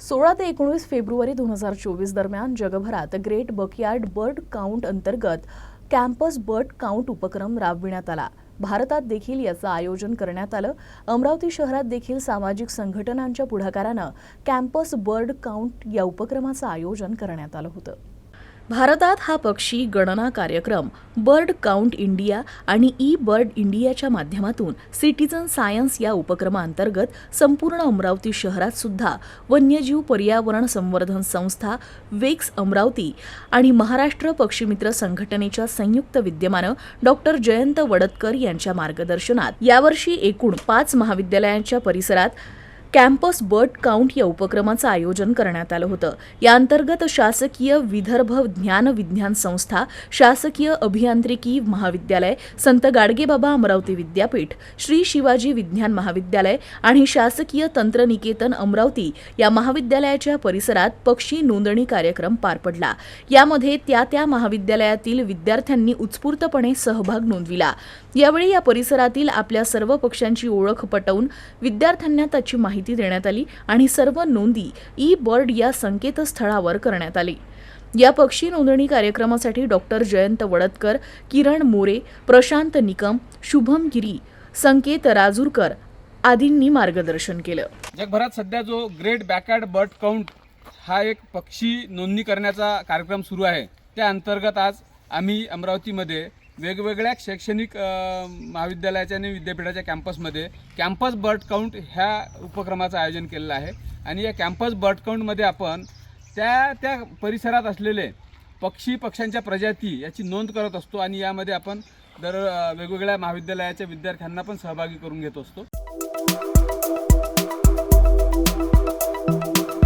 सोळा ते एकोणीस फेब्रुवारी दोन हजार चोवीस दरम्यान जगभरात ग्रेट बकयार्ड बर्ड काउंट अंतर्गत कॅम्पस बर्ड काउंट उपक्रम राबविण्यात आला. भारतात देखील याचं आयोजन करण्यात आलं. अमरावती शहरात देखील सामाजिक संघटनांच्या पुढाकारानं कॅम्पस बर्ड काउंट या उपक्रमाचं आयोजन करण्यात आलं होतं. भारतात हा पक्षी गणना कार्यक्रम बर्ड काउंट इंडिया आणि ई बर्ड इंडियाच्या माध्यमातून सिटीजन सायन्स या उपक्रमाअंतर्गत संपूर्ण अमरावती शहरात सुद्धा वन्यजीव पर्यावरण संवर्धन संस्था वेक्स अमरावती आणि महाराष्ट्र पक्षीमित्र संघटनेच्या संयुक्त विद्यमानं डॉक्टर जयंत वडतकर यांच्या मार्गदर्शनात यावर्षी एकूण पाच महाविद्यालयांच्या परिसरात कॅम्पस बर्ड काउंट या उपक्रमाचं आयोजन करण्यात आलं होतं. या अंतर्गत शासकीय विदर्भ ज्ञान विज्ञान संस्था शासकीय अभियांत्रिकी महाविद्यालय संत गाडगेबाबा अमरावती विद्यापीठ श्री शिवाजी विज्ञान महाविद्यालय आणि शासकीय तंत्रनिकेतन अमरावती या महाविद्यालयाच्या परिसरात पक्षी नोंदणी कार्यक्रम पार पडला. यामध्ये त्या त्या महाविद्यालयातील विद्यार्थ्यांनी उत्स्फूर्तपणे सहभाग नोंदविला. यावेळी या परिसरातील आपल्या सर्व पक्ष्यांची ओळख पटवून विद्यार्थ्यांना त्याची माहिती देण्यात आली आणि सर्व नोंदी ई बर्ड या संकेतस्थळावर करण्यात आली. या पक्षी नोंदणी कार्यक्रमासाठी डॉक्टर जयंत वडतकर किरण मोरे प्रशांत निकम शुभम गिरी संकेत राजूरकर आदींनी मार्गदर्शन केलं. जगभरात सध्या जो ग्रेट बॅकयार्ड बर्ड काउंट हा एक पक्षी नोंदणी करण्याचा कार्यक्रम सुरू आहे. त्या अंतर्गत आज आम्ही अमरावतीमध्ये वेगवेगळ्या शैक्षणिक महाविद्यालयाच्या आणि विद्यापीठाच्या कॅम्पसमध्ये कॅम्पस बर्ड काउंट ह्या उपक्रमाचं आयोजन केलेलं आहे. आणि या कॅम्पस बर्ड काउंटमध्ये आपण त्या त्या परिसरात असलेले पक्षी पक्ष्यांच्या प्रजाती याची नोंद करत असतो आणि यामध्ये आपण दर वेगवेगळ्या महाविद्यालयाच्या विद्यार्थ्यांना पण सहभागी करून घेत असतो.